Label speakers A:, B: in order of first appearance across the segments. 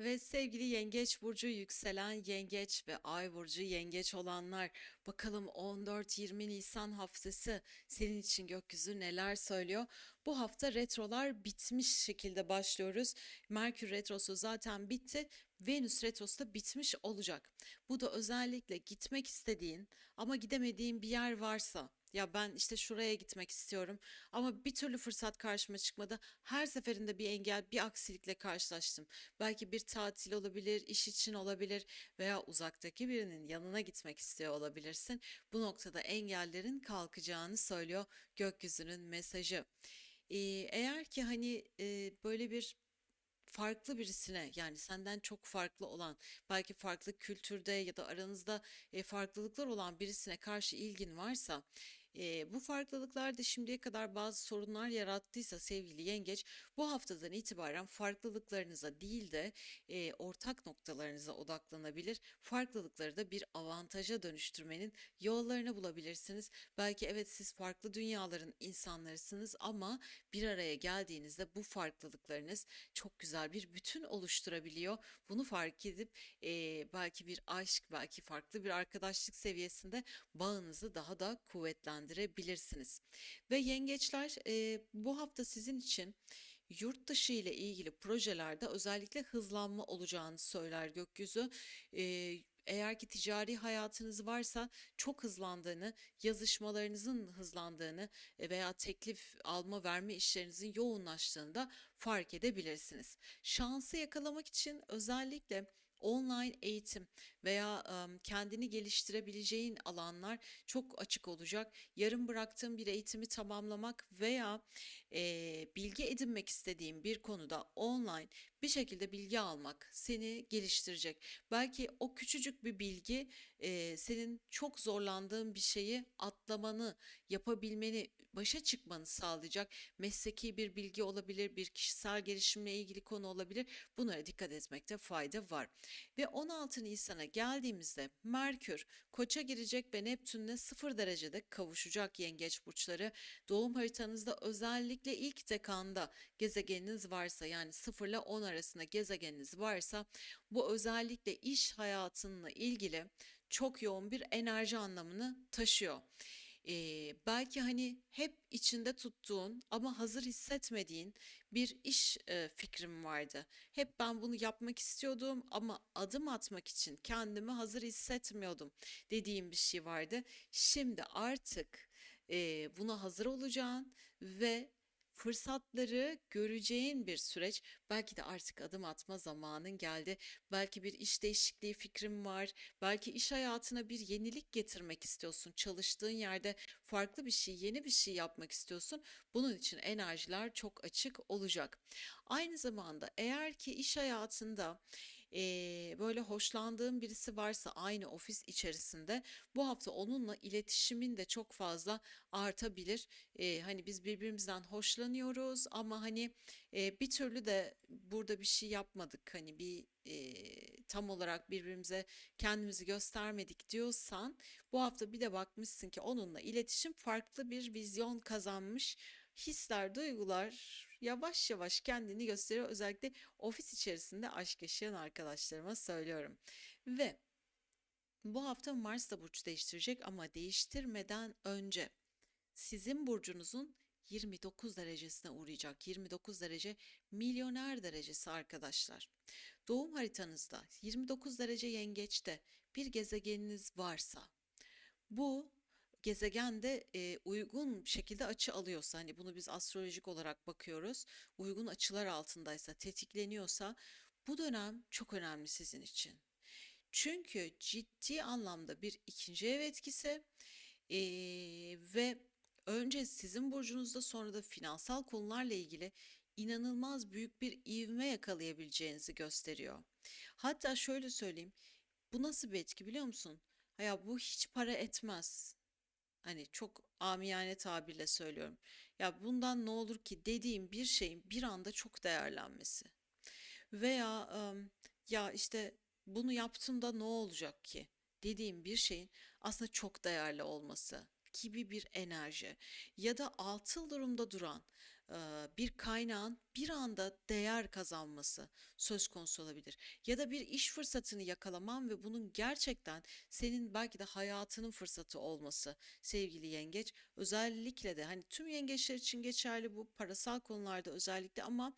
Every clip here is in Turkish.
A: Ve sevgili Yengeç burcu yükselen Yengeç ve Ay burcu Yengeç olanlar bakalım 14-20 Nisan haftası senin için gökyüzü neler söylüyor? Bu hafta retrolar bitmiş şekilde başlıyoruz. Merkür retrosu zaten bitti. Venüs retrosu da bitmiş olacak. Bu da özellikle gitmek istediğin ama gidemediğin bir yer varsa ya ben işte şuraya gitmek istiyorum ama bir türlü fırsat karşıma çıkmadı. Her seferinde bir engel, bir aksilikle karşılaştım. Belki bir tatil olabilir, iş için olabilir veya uzaktaki birinin yanına gitmek istiyor olabilirsin. Bu noktada engellerin kalkacağını söylüyor gökyüzünün mesajı. Ee, eğer ki hani e, böyle bir farklı birisine yani senden çok farklı olan belki farklı kültürde ya da aranızda farklılıklar olan birisine karşı ilgin varsa e, bu farklılıklar da şimdiye kadar bazı sorunlar yarattıysa sevgili yengeç bu haftadan itibaren farklılıklarınıza değil de e, ortak noktalarınıza odaklanabilir. Farklılıkları da bir avantaja dönüştürmenin yollarını bulabilirsiniz. Belki evet siz farklı dünyaların insanlarısınız ama bir araya geldiğinizde bu farklılıklarınız çok güzel bir bütün oluşturabiliyor. Bunu fark edip e, belki bir aşk, belki farklı bir arkadaşlık seviyesinde bağınızı daha da kuvvetlendirebilirsiniz. Ve yengeçler e, bu hafta sizin için yurt dışı ile ilgili projelerde özellikle hızlanma olacağını söyler gökyüzü. E, eğer ki ticari hayatınız varsa çok hızlandığını, yazışmalarınızın hızlandığını veya teklif alma verme işlerinizin yoğunlaştığını da fark edebilirsiniz. Şansı yakalamak için özellikle online eğitim veya kendini geliştirebileceğin alanlar çok açık olacak. Yarım bıraktığın bir eğitimi tamamlamak veya bilgi edinmek istediğin bir konuda online bir şekilde bilgi almak seni geliştirecek. Belki o küçücük bir bilgi e, senin çok zorlandığın bir şeyi atlamanı, yapabilmeni, başa çıkmanı sağlayacak. Mesleki bir bilgi olabilir, bir kişisel gelişimle ilgili konu olabilir. Bunlara dikkat etmekte fayda var. Ve 16 Nisan'a geldiğimizde Merkür Koç'a girecek ve Neptün'le 0 derecede kavuşacak yengeç burçları. Doğum haritanızda özellikle ilk dekanda gezegeniniz varsa yani 0 ile 10 arasında gezegeniniz varsa bu özellikle iş hayatınla ilgili çok yoğun bir enerji anlamını taşıyor. Ee, belki hani hep içinde tuttuğun ama hazır hissetmediğin bir iş e, fikrim vardı. Hep ben bunu yapmak istiyordum ama adım atmak için kendimi hazır hissetmiyordum dediğim bir şey vardı. Şimdi artık e, buna hazır olacağın ve fırsatları göreceğin bir süreç. Belki de artık adım atma zamanın geldi. Belki bir iş değişikliği fikrim var. Belki iş hayatına bir yenilik getirmek istiyorsun. Çalıştığın yerde farklı bir şey, yeni bir şey yapmak istiyorsun. Bunun için enerjiler çok açık olacak. Aynı zamanda eğer ki iş hayatında eee, böyle hoşlandığın birisi varsa aynı ofis içerisinde bu hafta onunla iletişimin de çok fazla artabilir. Eee, hani biz birbirimizden hoşlanıyoruz ama hani eee, bir türlü de burada bir şey yapmadık. Hani bir eee, tam olarak birbirimize kendimizi göstermedik diyorsan bu hafta bir de bakmışsın ki onunla iletişim farklı bir vizyon kazanmış. Hisler, duygular yavaş yavaş kendini gösteriyor. Özellikle ofis içerisinde aşk yaşayan arkadaşlarıma söylüyorum. Ve bu hafta Mars da burç değiştirecek ama değiştirmeden önce sizin burcunuzun 29 derecesine uğrayacak. 29 derece milyoner derecesi arkadaşlar. Doğum haritanızda 29 derece yengeçte bir gezegeniniz varsa bu gezegen de e, uygun şekilde açı alıyorsa hani bunu biz astrolojik olarak bakıyoruz. Uygun açılar altındaysa, tetikleniyorsa bu dönem çok önemli sizin için. Çünkü ciddi anlamda bir ikinci ev etkisi eee, ve önce sizin burcunuzda sonra da finansal konularla ilgili inanılmaz büyük bir ivme yakalayabileceğinizi gösteriyor. Hatta şöyle söyleyeyim, bu nasıl bir etki biliyor musun? Ya bu hiç para etmez. Hani çok amiyane tabirle söylüyorum. Ya bundan ne olur ki dediğim bir şeyin bir anda çok değerlenmesi. Veya ya işte bunu yaptığımda ne olacak ki dediğim bir şeyin aslında çok değerli olması gibi bir enerji ya da atıl durumda duran bir kaynağın bir anda değer kazanması söz konusu olabilir. Ya da bir iş fırsatını yakalaman ve bunun gerçekten senin belki de hayatının fırsatı olması sevgili yengeç. Özellikle de hani tüm yengeçler için geçerli bu parasal konularda özellikle ama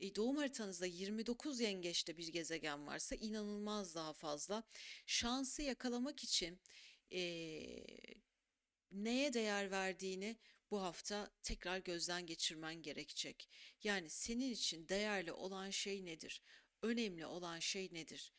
A: e, doğum haritanızda 29 yengeçte bir gezegen varsa inanılmaz daha fazla. Şansı yakalamak için e, neye değer verdiğini bu hafta tekrar gözden geçirmen gerekecek. Yani senin için değerli olan şey nedir? Önemli olan şey nedir?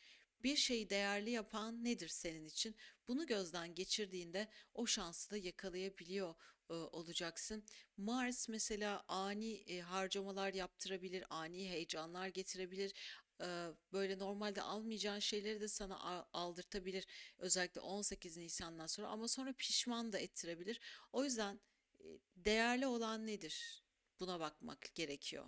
A: Bir şeyi değerli yapan nedir senin için? Bunu gözden geçirdiğinde o şansı da yakalayabiliyor e, olacaksın. Mars mesela ani e, harcamalar yaptırabilir, ani heyecanlar getirebilir. E, böyle normalde almayacağın şeyleri de sana aldırtabilir. Özellikle 18 Nisan'dan sonra ama sonra pişman da ettirebilir. O yüzden değerli olan nedir? Buna bakmak gerekiyor.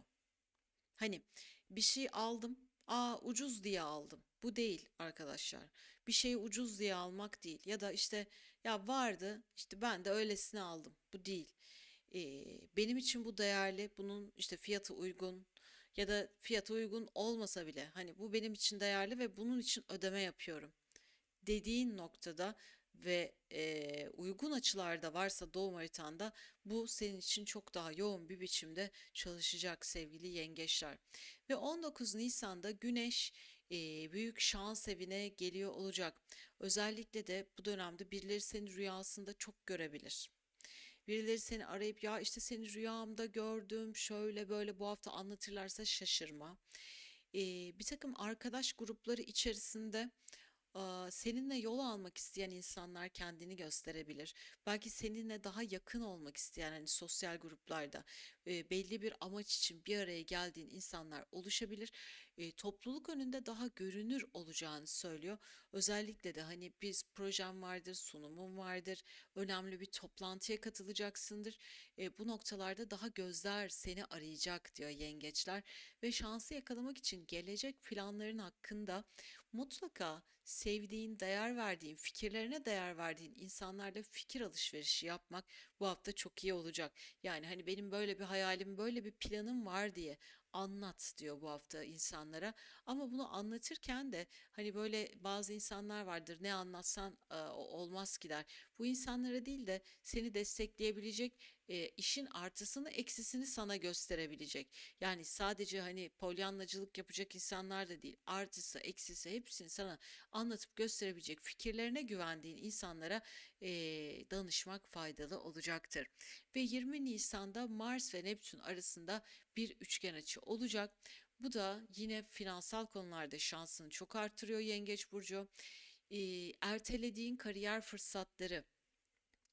A: Hani bir şey aldım. Aa ucuz diye aldım. Bu değil arkadaşlar. Bir şeyi ucuz diye almak değil. Ya da işte ya vardı işte ben de öylesine aldım. Bu değil. Ee, benim için bu değerli. Bunun işte fiyatı uygun ya da fiyatı uygun olmasa bile hani bu benim için değerli ve bunun için ödeme yapıyorum dediğin noktada ve eee, uygun açılarda varsa doğum haritanda bu senin için çok daha yoğun bir biçimde çalışacak sevgili yengeçler. Ve 19 Nisan'da Güneş eee, büyük şans evine geliyor olacak. Özellikle de bu dönemde birileri seni rüyasında çok görebilir. Birileri seni arayıp ya işte seni rüyamda gördüm şöyle böyle bu hafta anlatırlarsa şaşırma. Eee, bir takım arkadaş grupları içerisinde Seninle yol almak isteyen insanlar kendini gösterebilir. Belki seninle daha yakın olmak isteyen hani sosyal gruplarda belli bir amaç için bir araya geldiğin insanlar oluşabilir. Topluluk önünde daha görünür olacağını söylüyor. Özellikle de hani biz projem vardır, sunumum vardır, önemli bir toplantıya katılacaksındır. Bu noktalarda daha gözler seni arayacak diyor yengeçler ve şansı yakalamak için gelecek planların hakkında Mutlaka sevdiğin, değer verdiğin, fikirlerine değer verdiğin insanlarla fikir alışverişi yapmak bu hafta çok iyi olacak. Yani hani benim böyle bir hayalim, böyle bir planım var diye anlat diyor bu hafta insanlara. Ama bunu anlatırken de hani böyle bazı insanlar vardır ne anlatsan olmaz ki der. Bu insanlara değil de seni destekleyebilecek e, işin artısını eksisini sana gösterebilecek. Yani sadece hani polyanlacılık yapacak insanlar da değil. Artısı, eksisi hepsini sana anlatıp gösterebilecek fikirlerine güvendiğin insanlara e, danışmak faydalı olacaktır. Ve 20 Nisan'da Mars ve Neptün arasında bir üçgen açı olacak. Bu da yine finansal konularda şansını çok artırıyor Yengeç Burcu. E, ertelediğin kariyer fırsatları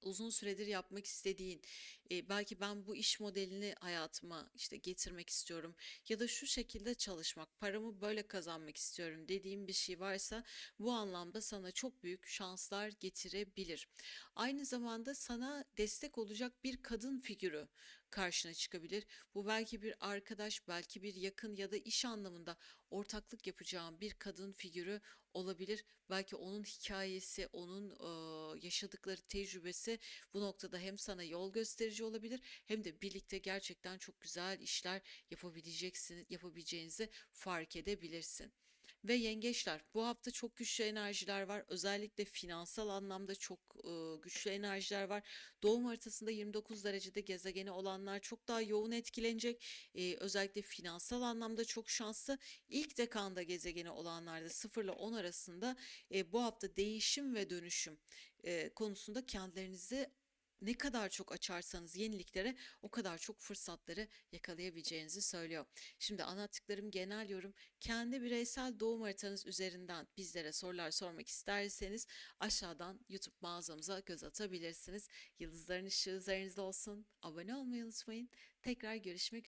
A: uzun süredir yapmak istediğin, e, belki ben bu iş modelini hayatıma işte getirmek istiyorum ya da şu şekilde çalışmak, paramı böyle kazanmak istiyorum dediğim bir şey varsa bu anlamda sana çok büyük şanslar getirebilir. Aynı zamanda sana destek olacak bir kadın figürü karşına çıkabilir. Bu belki bir arkadaş, belki bir yakın ya da iş anlamında ortaklık yapacağın bir kadın figürü olabilir. Belki onun hikayesi, onun eee, yaşadıkları tecrübesi bu noktada hem sana yol gösterici olabilir hem de birlikte gerçekten çok güzel işler yapabileceksiniz, yapabileceğinizi fark edebilirsin. Ve yengeçler bu hafta çok güçlü enerjiler var. Özellikle finansal anlamda çok e, güçlü enerjiler var. Doğum haritasında 29 derecede gezegeni olanlar çok daha yoğun etkilenecek. E, özellikle finansal anlamda çok şanslı. İlk dekanda gezegeni olanlar da 0 ile 10 arasında e, bu hafta değişim ve dönüşüm e, konusunda kendilerinizi ne kadar çok açarsanız yeniliklere o kadar çok fırsatları yakalayabileceğinizi söylüyor. Şimdi anlattıklarım genel yorum. Kendi bireysel doğum haritanız üzerinden bizlere sorular sormak isterseniz aşağıdan YouTube mağazamıza göz atabilirsiniz. Yıldızların ışığı üzerinizde olsun. Abone olmayı unutmayın. Tekrar görüşmek